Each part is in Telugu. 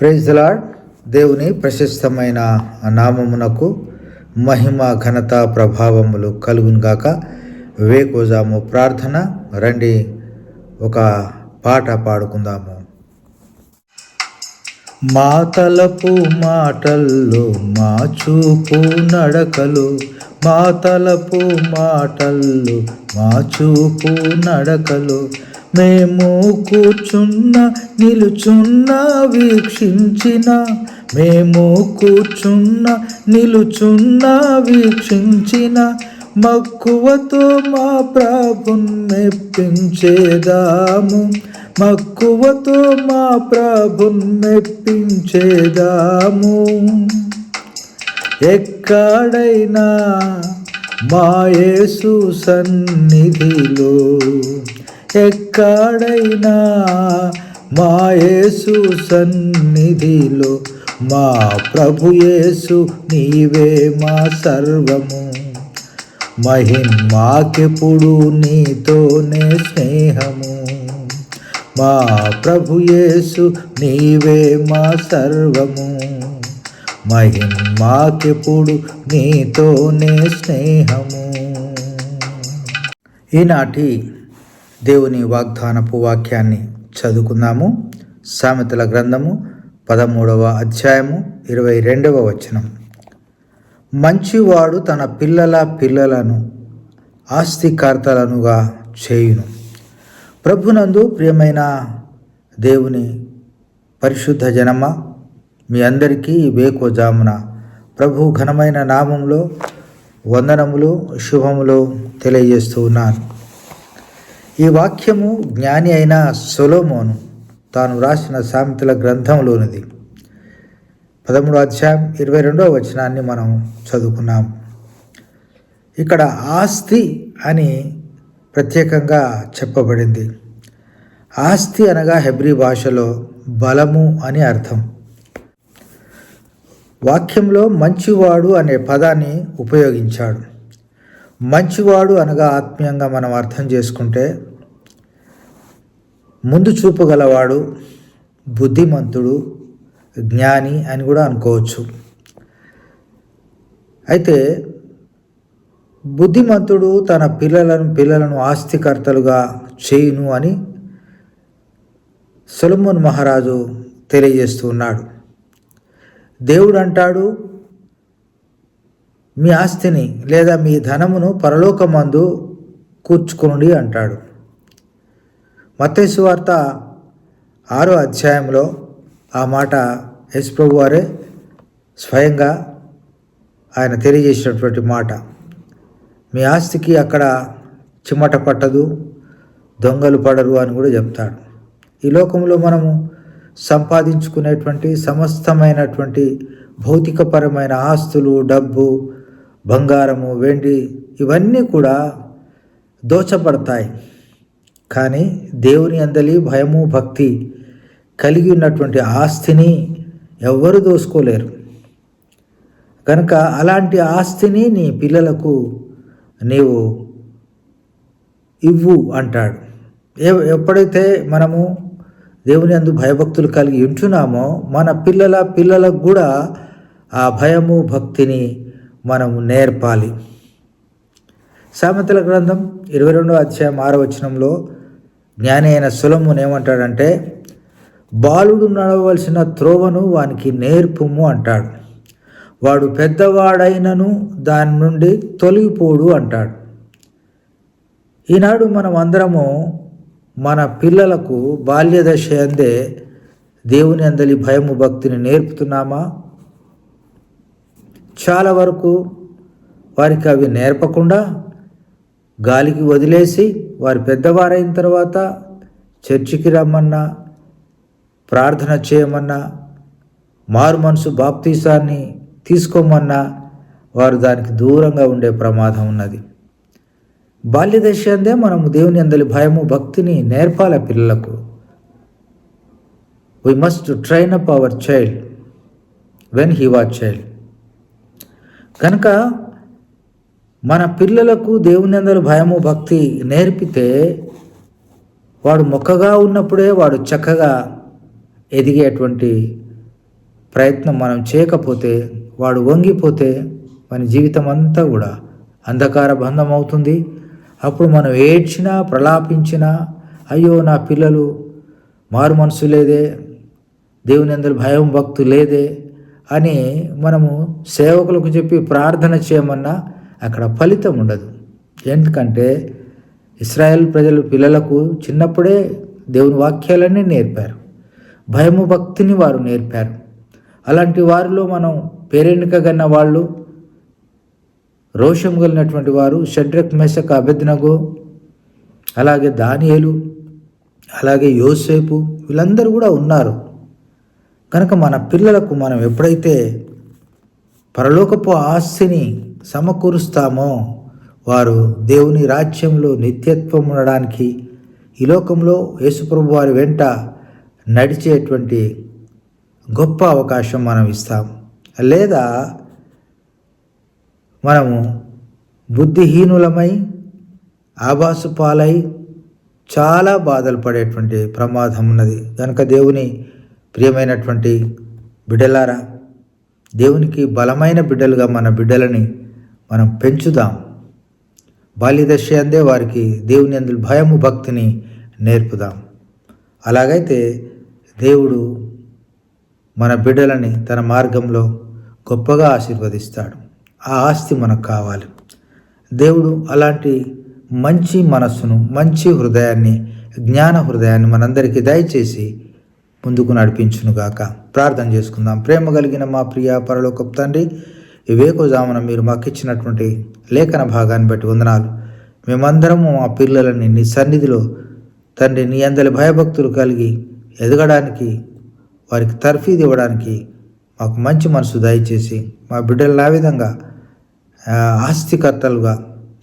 ప్రైజ్ లార్డ్ దేవుని ప్రశస్తమైన నామమునకు మహిమ ఘనత ప్రభావములు కలుగునుగాక వేకోజాము ప్రార్థన. రండి ఒక పాట పాడుకుందాము. మా తలపు మాటల్లో మా చూపు నడకలు. మా తలపు మాటల్లో మా చూపు నడకలు. మేము కూర్చున్న నిలుచున్న వీక్షించిన. మేము కూర్చున్న నిలుచున్న వీక్షించిన. మక్కువతో మా ప్రభున్ మెప్పించేదాము. మక్కువతో మా ప్రభున్ మెప్పించేదాము. ఎక్కడైనా మా యేసు సన్నిధిలో ఎక్కడైనా మా యేసు సన్నిధిలో మా ప్రభుయేసు నీవే మా సర్వము. మహిమాకెప్పుడు నీతోనే స్నేహము. మా ప్రభుయేసు నీవే మా సర్వము. మహిమాకెప్పుడు నీతోనే స్నేహము. ఈనాటి దేవుని వాగ్దానపు వాక్యాన్ని చదువుకుందాము. సామెతల గ్రంథము పదమూడవ అధ్యాయము ఇరవై రెండవ వచనం. మంచివాడు తన పిల్లల పిల్లలను ఆస్తికర్తలనుగా చేయును. ప్రభునందు ప్రియమైన దేవుని పరిశుద్ధ జనమ మీ అందరికీ వేకోజామున ప్రభు ఘనమైన నామంలో వందనములు శుభములు తెలియజేస్తూ ఉన్నాను. ఈ వాక్యము జ్ఞాని అయిన సొలోమోను తాను రాసిన సామెతల గ్రంథంలోనిది పదమూడో అధ్యాయం ఇరవై రెండవ వచనాన్ని మనం చదువుకున్నాం. ఇక్కడ ఆస్తి అని ప్రత్యేకంగా చెప్పబడింది. ఆస్తి అనగా హెబ్రి భాషలో బలము అని అర్థం. వాక్యంలో మంచివాడు అనే పదాన్ని ఉపయోగించాడు. మంచివాడు అనగా ఆత్మీయంగా మనం అర్థం చేసుకుంటే ముందు చూపు గలవాడు బుద్ధిమంతుడు జ్ఞాని అని కూడా అనుకోవచ్చు. అయితే బుద్ధిమంతుడు తన పిల్లలను పిల్లలను ఆస్తికర్తలుగా చేయును అని సొలమున్ మహారాజు తెలియజేస్తూ ఉన్నాడు. దేవుడు అంటాడు మీ ఆస్తిని లేదా మీ ధనమును పరలోకమందు కూర్చుకునుడి అంటాడు. మత్తేసు వార్త ఆరో అధ్యాయంలో ఆ మాట యశ్ ప్రభు వారే స్వయంగా ఆయన తెలియజేసినటువంటి మాట. మీ ఆస్తికి అక్కడ చిమ్మట పట్టదు దొంగలు పడరు అని కూడా చెప్తాడు. ఈ లోకంలో మనము సంపాదించుకునేటువంటి సమస్తమైనటువంటి భౌతికపరమైన ఆస్తులు డబ్బు బంగారము వెండి ఇవన్నీ కూడా దోచబడతాయి కానీ దేవుని అందలి భయము భక్తి కలిగి ఉన్నటువంటి ఆస్తిని ఎవ్వరు దోసుకోలేరు. కనుక అలాంటి ఆస్తిని నీ పిల్లలకు నీవు ఇవ్వు అంటాడు. ఎప్పుడైతే మనము దేవుని అందు భయభక్తులు కలిగి ఉంటున్నామో మన పిల్లల పిల్లలకు కూడా ఆ భయము భక్తిని మనము నేర్పాలి. సామెతల గ్రంథం ఇరవై రెండో అధ్యాయం ఆరో వచనంలో జ్ఞాని అయిన సులమును ఏమంటాడంటే బాలుడు నడవలసిన త్రోవను వానికి నేర్పుము అంటాడు. వాడు పెద్దవాడైనను దాని నుండి తొలగిపోడు అంటాడు. ఈనాడు మనం అందరము మన పిల్లలకు బాల్యదశ అందే దేవుని అందలి భయము భక్తిని నేర్పుతున్నామా? చాలా వరకు వారికి అవి నేర్పకుండా గాలికి వదిలేసి వారు పెద్దవారైన తర్వాత చర్చికి రమ్మన్నా ప్రార్థన చేయమన్నా మారు మనసు బాప్తీసాన్ని తీసుకోమన్నా వారు దానికి దూరంగా ఉండే ప్రమాదం ఉన్నది. బాల్యదశ అందే మనము దేవుని అందలి భయము భక్తిని నేర్పాల పిల్లలకు. We must train up our child when he was child కనుక మన పిల్లలకు దేవుని అందరి భయము భక్తి నేర్పితే వాడు మొక్కగా ఉన్నప్పుడే వాడు చక్కగా ఎదిగేటువంటి ప్రయత్నం మనం చేయకపోతే వాడు వంగిపోతే మన జీవితం అంతా కూడా అంధకార బంధం అవుతుంది. అప్పుడు మనం ఏడ్చినా ప్రలాపించినా అయ్యో నా పిల్లలు మారు మనసు లేదే దేవుని అందరి భయం భక్తు లేదే అని మనము సేవకులకు చెప్పి ప్రార్థన చేయమన్నా అక్కడ ఫలితం ఉండదు. ఎందుకంటే ఇస్రాయెల్ ప్రజలు పిల్లలకు చిన్నప్పుడే దేవుని వాక్యాలన్నీ నేర్పారు. భయము భక్తిని వారు నేర్పారు. అలాంటి వారిలో మనం పేరెన్నికగన్న వాళ్ళు రోషం కలిగినటువంటి వారు షడ్రక్ మెసక్ అభెజ్ఞగో అలాగే దానియలు అలాగే యోసేపు వీళ్ళందరూ కూడా ఉన్నారు. కనుక మన పిల్లలకు మనం ఎప్పుడైతే పరలోకపు ఆస్తిని సమకూరుస్తామో? వారు దేవుని రాజ్యంలో నిత్యత్వం ఉండడానికి ఈ లోకంలో యేసుప్రభు వారి వెంట నడిచేటువంటి గొప్ప అవకాశం మనం ఇస్తాం. లేదా మనము బుద్ధిహీనులమై ఆభాసు పాలై చాలా బాధలు పడేటువంటి ప్రమాదం ఉన్నది. కనుక దేవుని ప్రియమైనటువంటి బిడ్డలారా దేవునికి బలమైన బిడ్డలుగా మన బిడ్డలని మనం పెంచుదాం. బాల్యదశ అందే వారికి దేవుని అందులో భయము భక్తిని నేర్పుదాం. అలాగైతే దేవుడు మన బిడ్డలని తన మార్గంలో గొప్పగా ఆశీర్వదిస్తాడు. ఆ ఆస్తి మనకు కావాలి. దేవుడు అలాంటి మంచి మనస్సును మంచి హృదయాన్ని జ్ఞాన హృదయాన్ని మనందరికీ దయచేసి ముందుకు నడిపించునుగాక. ప్రార్థన చేసుకుందాం. ప్రేమ కలిగిన మా ప్రియ పరలోకపు తండ్రి ఈ మీరు మాకు ఇచ్చినటువంటి లేఖన భాగాన్ని బట్టి వందనాలు. మేమందరము మా పిల్లలని నీ సన్నిధిలో తండ్రి నీ అందరి భయభక్తులు కలిగి ఎదగడానికి వారికి తర్ఫీదు ఇవ్వడానికి మాకు మంచి మనసు దయచేసి మా బిడ్డలు ఆ విధంగా ఆస్తికర్తలుగా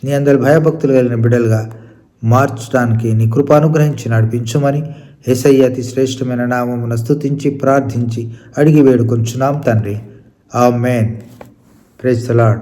నీ అందరి భయభక్తులు కలిగిన బిడ్డలుగా మార్చడానికి నీ కృప అనుగ్రహించి నడిపించమని ఏసయ్య అతి శ్రేష్టమైన నామమున స్తుతించి ప్రార్థించి అడిగి వేడుకొంచున్నాం తండ్రి. ఆ మేన్ प्रेज सलाड